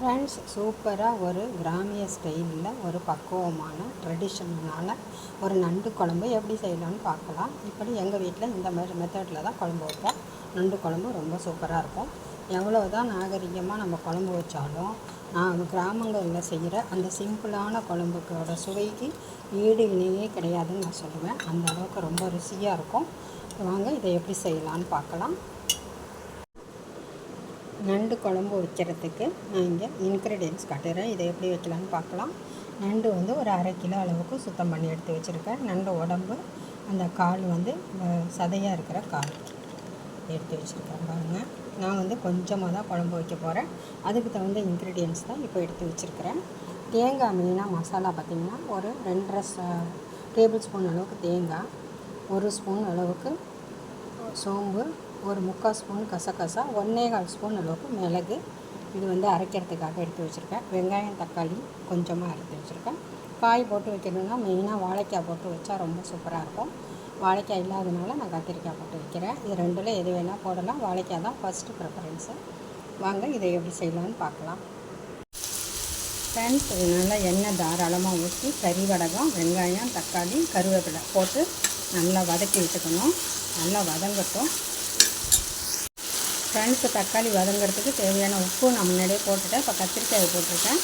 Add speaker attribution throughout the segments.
Speaker 1: Friends சூப்பராக ஒரு கிராமிய ஸ்டைலில் ஒரு பக்குவமான ட்ரெடிஷ்னலான ஒரு நண்டு குழம்பு எப்படி செய்யலாம்னு பார்க்கலாம். இப்படி எங்கள் வீட்டில் இந்த மாதிரி மெத்தடில் தான் குழம்பு வைப்போம். நண்டு குழம்பு ரொம்ப சூப்பராக இருக்கும். எவ்வளோ தான் நாகரிகமாக நம்ம குழம்பு வச்சாலும் நான் கிராமங்களில் செய்கிற அந்த சிம்பிளான குழம்புக்கோட சுவைக்கு ஈடு இணையே கிடையாதுன்னு நான் சொல்லுவேன். அந்த அளவுக்கு ரொம்ப ருசியாக இருக்கும். வாங்க இதை எப்படி செய்யலான்னு பார்க்கலாம். நண்டு குழம்பு வைக்கிறதுக்கு நான் இங்கே இன்க்ரீடியன்ஸ் காட்டுறேன். இதை எப்படி வைக்கலான்னு பார்க்கலாம். நண்டு வந்து ஒரு அரை கிலோ அளவுக்கு சுத்தம் பண்ணி எடுத்து வச்சுருக்கேன். நண்டு உடம்பு அந்த கால் வந்து சதையாக இருக்கிற கால் எடுத்து வச்சுருக்கேன் பாருங்கள் நான் வந்து கொஞ்சமாக தான் குழம்பு வைக்க போகிறேன் அதுக்கு தகுந்த இன்க்ரீடியன்ஸ் தான் இப்போ எடுத்து வச்சுருக்கிறேன். தேங்காய் மெயினாக மசாலா பார்த்திங்கன்னா ஒரு ரெண்டரை டேபிள் ஸ்பூன் அளவுக்கு தேங்காய் ஒரு ஸ்பூன் அளவுக்கு சோம்பு ஒரு முக்கால் ஸ்பூன் கசகசா ஒன்றே கால் ஸ்பூன் அளவுக்கு மிளகு. இது வந்து அரைக்கிறதுக்காக எடுத்து வச்சுருக்கேன். வெங்காயம் தக்காளி கொஞ்சமாக எடுத்து வச்சுருக்கேன். காய் போட்டு வைக்கணுன்னா மெயினாக வாழைக்காய் போட்டு வச்சா ரொம்ப சூப்பராக இருக்கும். வாழைக்காய் இல்லாதனால நான் கத்திரிக்காய் போட்டு வைக்கிறேன். இது ரெண்டில் எது வேணால் போடலாம். வாழைக்காய் தான் ஃபஸ்ட்டு ப்ரிஃபரன்ஸு வாங்க இதை எப்படி செய்யலாம்னு பார்க்கலாம். ஃப்ரெண்ட்ஸ் இது நல்லா எண்ணெய் தாராளமாக ஊற்றி கறி வடகம் வெங்காயம் தக்காளி கருவேப்பிலை போட்டு நல்லா வதக்கி விட்டுக்கணும். நல்லா வதங்கட்டும். ஃப்ரெண்ட்ஸு தக்காளி வதங்கிறதுக்கு தேவையான உப்பு நான் முன்னாடியே போட்டுட்டேன். இப்போ கத்திரிக்காயை போட்டிருக்கேன்.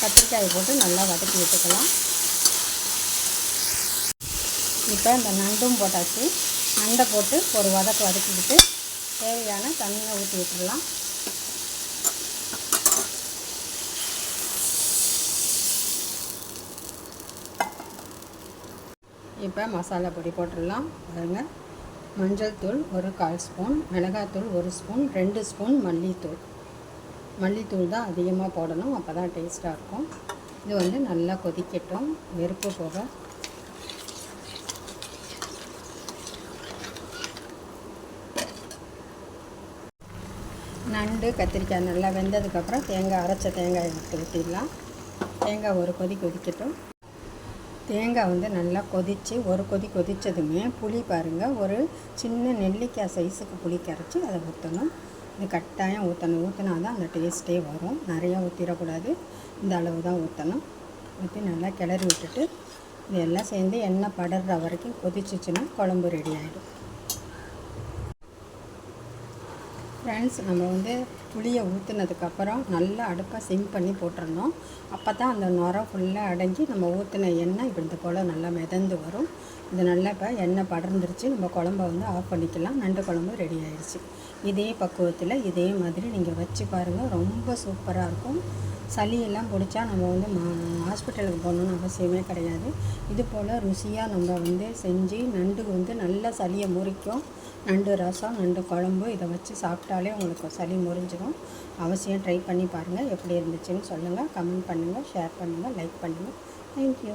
Speaker 1: கத்திரிக்காயை போட்டு நல்லா வதக்கி விட்டுக்கலாம். இப்போ இந்த நண்டும் போட்டாச்சு. நண்டை போட்டு ஒரு வதக்கு வதக்கிக்கிட்டு தேவையான தண்ணியை ஊற்றி விட்டுடலாம். இப்போ மசாலா பொடி போட்டுடலாம். பாருங்கள் மஞ்சள் தூள் ஒரு கால் ஸ்பூன் மிளகாத்தூள் ஒரு ஸ்பூன் ரெண்டு ஸ்பூன் மல்லித்தூள். மல்லித்தூள் தான் அதிகமாக போடணும் அப்போ தான் டேஸ்ட்டாக இருக்கும். இது வந்து நல்லா கொதிக்கட்டும் வெறுப்பு போக. நண்டு கத்திரிக்காய் நல்லா வெந்ததுக்கப்புறம் தேங்காய் அரைச்ச தேங்காய் எடுத்து ஊற்றிடலாம் தேங்காய் ஒரு கொதி கொதிக்கட்டும். தேங்காய் வந்து நல்லா கொதித்து ஒரு கொதி கொதித்ததுமே புளி பாருங்கள் ஒரு சின்ன நெல்லிக்காய் சைஸுக்கு புளி கரைச்சி அதை ஊற்றணும் இது கட்டாயம் ஊற்றணும் ஊற்றினா தான் அந்த டேஸ்ட்டே வரும். நிறையா ஊற்றிடக்கூடாது இந்த அளவு தான் ஊற்றணும் ஊற்றி நல்லா கிளறி விட்டுட்டு இது எல்லாம் சேர்ந்து எண்ணெய் படர்ற வரைக்கும் கொதிச்சிச்சுன்னா குழம்பு ரெடி ஆகிடும் ஃப்ரெண்ட்ஸ் நம்ம வந்து புளியை ஊற்றுனதுக்கப்புறம் நல்லா அடுப்பை சிம் பண்ணி போட்டுடணும். அப்போ தான் அந்த நுரம் ஃபுல்லாக அடங்கி நம்ம ஊற்றின எண்ணெய் இப்படி இந்த போல் நல்லா மிதந்து வரும். இது நல்லா இப்போ எண்ணெய் படர்ந்துருச்சு. நம்ம குழம்ப வந்து ஆஃப் பண்ணிக்கலாம். நண்டு குழம்பு ரெடி ஆயிடுச்சு இதே பக்குவத்தில் இதே மாதிரி நீங்கள் வச்சு பாருங்கள் ரொம்ப சூப்பராக இருக்கும். சளியெல்லாம் பிடிச்சா நம்ம வந்து மா ஹாஸ்பிட்டலுக்கு போகணுன்னு அவசியமே கிடையாது. இது போல் ருசியாக நம்ம வந்து செஞ்சு நண்டு வந்து நல்லா சளியை முறிக்கும். நண்டு ரசம் நண்டு குழம்பு இதை வச்சு சாப்பிட்டா சாப்பிட்டாலே உங்களுக்கு சளி முறிஞ்சிடும் அவசியம் ட்ரை பண்ணி பாருங்கள் எப்படி இருந்துச்சுன்னு சொல்லுங்கள் கமெண்ட் பண்ணுங்கள் ஷேர் பண்ணுங்கள் லைக் பண்ணுங்கள் தேங்க்யூ